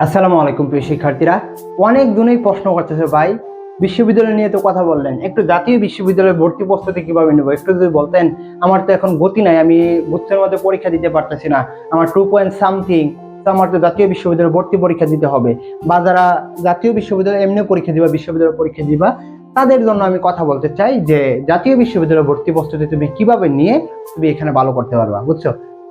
আসসালামু আলাইকুম প্রিয় শিক্ষার্থীরা। অনেক জনই প্রশ্ন করতেছে, ভাই, বিশ্ববিদ্যালয় নিয়ে তো কথা বললেন। একটু জাতীয় বিশ্ববিদ্যালয়ে ভর্তি প্রস্তুতি কীভাবে নেব? একটু যদি বলতেন, আমার তো এখন গতি নাই, আমি গুচ্ছের মধ্যে পরীক্ষা দিতে পারতেছি না। আমার টু পয়েন্ট সামথিং তো আমার তো জাতীয় বিশ্ববিদ্যালয়ে ভর্তি পরীক্ষা দিতে হবে। বা যারা জাতীয় বিশ্ববিদ্যালয়ে এমনি পরীক্ষা দিবা, বিশ্ববিদ্যালয় পরীক্ষা দিবা, তাদের জন্য আমি কথা বলতে চাই যে, জাতীয় বিশ্ববিদ্যালয়ে ভর্তি প্রস্তুতি তুমি কীভাবে নিয়ে তুমি এখানে ভালো করতে পারবা, বুঝছ?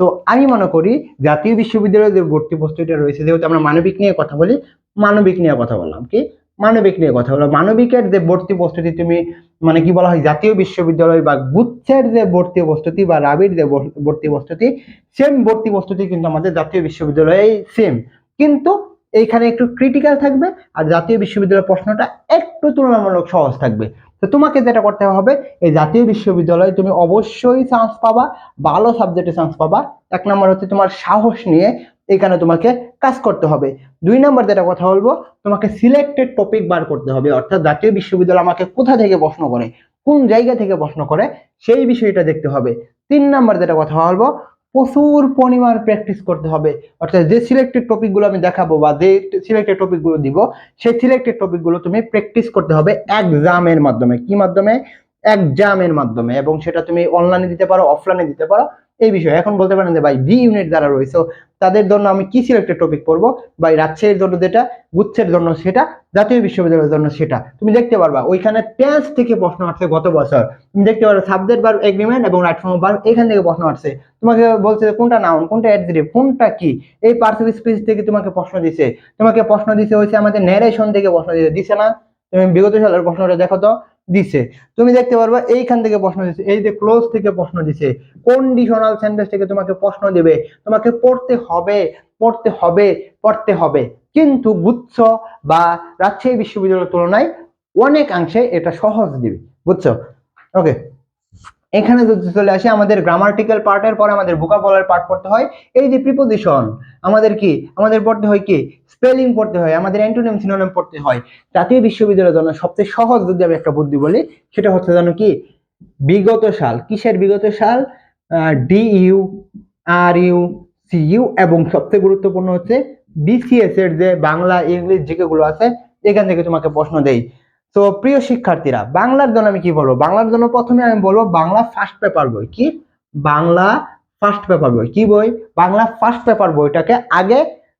তো আমি মনে করি জাতীয় বিশ্ববিদ্যালয়ে যে ভর্তি প্রস্তুতিটা রয়েছে, যেহেতু আমরা মানবিক নিয়ে কথা বলি, মানবিক নিয়ে কথা বললাম, কি? মানবিক নিয়ে কথা বললাম। মানবিকের যে ভর্তি প্রস্তুতি তুমি মানে কি বলা হয়, জাতীয় বিশ্ববিদ্যালয় বা গুচ্ছের যে ভর্তি প্রস্তুতি বা রাবির যে ভর- ভর্তি প্রস্তুতি সেম ভর্তি প্রস্তুতি কিন্তু আমাদের জাতীয় বিশ্ববিদ্যালয়ে সেম কিন্তু এইখানে একটু ক্রিটিক্যাল থাকবে, আর জাতীয় বিশ্ববিদ্যালয়ের প্রশ্নটা একটু তুলনামূলক সহজ থাকবে। তো তোমাকে যেটা করতে হবে, এই জাতীয় বিশ্ববিদ্যালয়ে তুমি অবশ্যই চান্স পাবা, ভালো সাবজেক্টে চান্স পাবা। এক নম্বর হচ্ছে তোমার সাহস নিয়ে এখানে তোমাকে কাজ করতে হবে। দুই নম্বর যেটা কথা বলব, তোমাকে সিলেক্টেড টপিক বার করতে হবে। অর্থাৎ জাতীয় বিশ্ববিদ্যালয় আমাকে কোথা থেকে প্রশ্ন করে, কোন জায়গা থেকে প্রশ্ন করে, সেই বিষয়টা দেখতে হবে। তিন নম্বর যেটা কথা বলব প্রচুর পরিমাণ প্র্যাকটিস করতে হবে। অর্থাৎ যে সিলেক্টেড টপিকগুলো আমি দেখাবো বা যে সিলেক্টেড টপিকগুলো দিব, সেই সিলেক্টেড টপিকগুলো তুমি প্র্যাকটিস করতে হবে এক্সামের মাধ্যমে। কি মাধ্যমে? এক্সামের মাধ্যমে। এবং সেটা তুমি অনলাইনে দিতে পারো অফলাইনে দিতে পারো। এই বিষয়ে। এখন বলতে পারেন যে, ভাই ডি ইউনিট যারা রয়েছে তাদের জন্য আমি কি সিলেক্টেড টপিক পড়ব? বা রাজশাহীর জন্য যেটা, গুচ্ছের জন্য সেটা, জাতীয় বিশ্ববিদ্যালয়ের জন্য সেটা। তুমি দেখতে পারবা, ওইখানে টেন্স থেকে প্রশ্ন আসছে গত বছর। তুমি দেখতে পারো সাবজেক্ট বার এগ্রিমেন্ট এবং রাইট ফর্ম বার এখান থেকে প্রশ্ন আসছে। তোমাকে বলছে যে, কোনটা নাউন কোনটা অ্যাডজেক্টিভ কোনটা কি? এই পার্সিভ স্পিচ থেকে তোমাকে প্রশ্ন দিছে। তোমাকে প্রশ্ন দিছে হচ্ছে আমাদের ন্যারেশন থেকে প্রশ্ন দিছে। দিছে না? তুমি বিগত সালের প্রশ্নটা দেখো তো। দিছে। তুমি দেখতে পারবা, এইখান থেকে প্রশ্ন দিছে, এই যে ক্লোজ থেকে প্রশ্ন দিছে কন্ডিশনাল সেন্টেন্স থেকে তোমাকে প্রশ্ন দেবে, তোমাকে পড়তে হবে পড়তে হবে পড়তে হবে। কিন্তু গুচ্ছ বা রাজশাহী বিশ্ববিদ্যালয়ের তুলনায় অনেকাংশে এটা সহজ দিবে, বুঝছ? ওকে এখানে যদি চলে আসি, আমাদের গ্রামাটিক্যাল পার্টের পরে আমাদের ভোকাবুলারি পার্ট পড়তে হয়। এই যে প্রিপোজিশন আমাদের কি? আমাদের পড়তে হয় কি? স্পেলিং পড়তে হয়, আমাদের অ্যান্টোনিম সিনোনিম পড়তে হয়। জাতীয় বিশ্ববিদ্যালয়ের জন্য সবচেয়ে সহজ যদি আমি একটা বুদ্ধি বলি, সেটা হচ্ছে জানো কি? বিগত সাল, কিসের বিগত সাল? D U R U C U এবং সবচেয়ে গুরুত্বপূর্ণ হচ্ছে বিসিএস এর যে বাংলা ইংলিশ জিকে গুলো আছে, এখান থেকে তোমাকে প্রশ্ন দেই। তো প্রিয় শিক্ষার্থীরা, বাংলার জন্য আমি কি বলব? বাংলার জন্য প্রথমে আমি বলব বাংলা ফার্স্ট পেপার বই। কি? বাংলা ফার্স্ট পেপার বই। কি বই? বাংলা ফার্স্ট পেপার বইটাকে আগে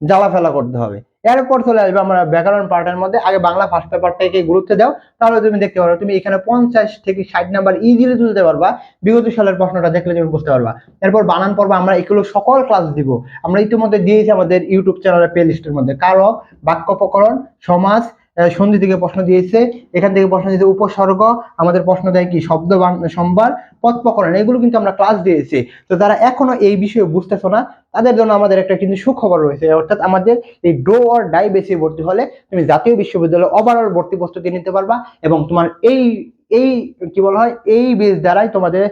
জ্বালা ফেলা করতে হবে। এরপর চলে আসবে আমরা ব্যাকরণ পার্টের মধ্যে। আগে বাংলা ফার্স্ট পেপারটাকে গুরুত্ব দাও। তাহলে তুমি দেখতে পারো তুমি এখানে পঞ্চাশ থেকে ষাট নাম্বার ইজিলি তুলতে পারবা। বিগত সালের প্রশ্নটা দেখলে তুমি বুঝতে পারবা। এরপর বানান পর্ব আমরা এগুলো সকল ক্লাস দিব। আমরা ইতিমধ্যে দিয়েছি আমাদের ইউটিউব চ্যানেলের প্লে লিস্টের মধ্যে। কারও বাক্য প্রকরণ, সমাজ সন্ধি থেকে প্রশ্ন দিয়েছে। এখান থেকে প্রশ্ন দিয়েছে, উপসর্গ। আমাদের প্রশ্ন দেয় কি, শব্দ সম্ভার পদ প্রকরণ এগুলো কিন্তু আমরা ক্লাস দিয়েছি। তো যারা এখনও এই বিষয়ে বুঝতেছো না, তাদের জন্য আমাদের একটা কিন্তু সুখবর রয়েছে। অর্থাৎ আমাদের এই ড্রো অর ডাই বেসে ভর্তি হলে তুমি জাতীয় বিশ্ববিদ্যালয়ে ওভারঅল ভর্তি প্রস্তুতি নিতে পারবা এবং তোমার এই এই কি বলা হয়, এই বেস দ্বারাই তোমাদের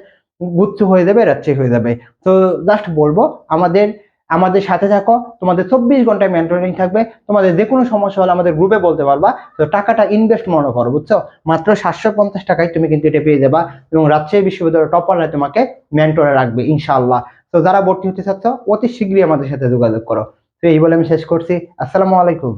গুচ্ছ হয়ে যাবে রাজ্যে হয়ে যাবে। তো জাস্ট বলব, আমাদের আমাদের সাথে থাকো। তোমাদের চব্বিশ ঘন্টায় মেন্টরিং থাকবে। তোমাদের যে কোনো সমস্যা হলে আমাদের গ্রুপে বলতে পারবা। তো টাকাটা ইনভেস্ট মনে করো, বুঝছ? মাত্র সাতশো পঞ্চাশ টাকায় তুমি কিন্তু এটা পেয়ে যাবা এবং রাজশাহী বিশ্ববিদ্যালয়ের টপাররা তোমাকে মেন্টরে রাখবে ইনশাল্লাহ তো যারা ভর্তি হতে চাচ্ছ, অতি শীঘ্রই আমাদের সাথে যোগাযোগ করো। তো এই বলে আমি শেষ করছি। আসসালামু আলাইকুম।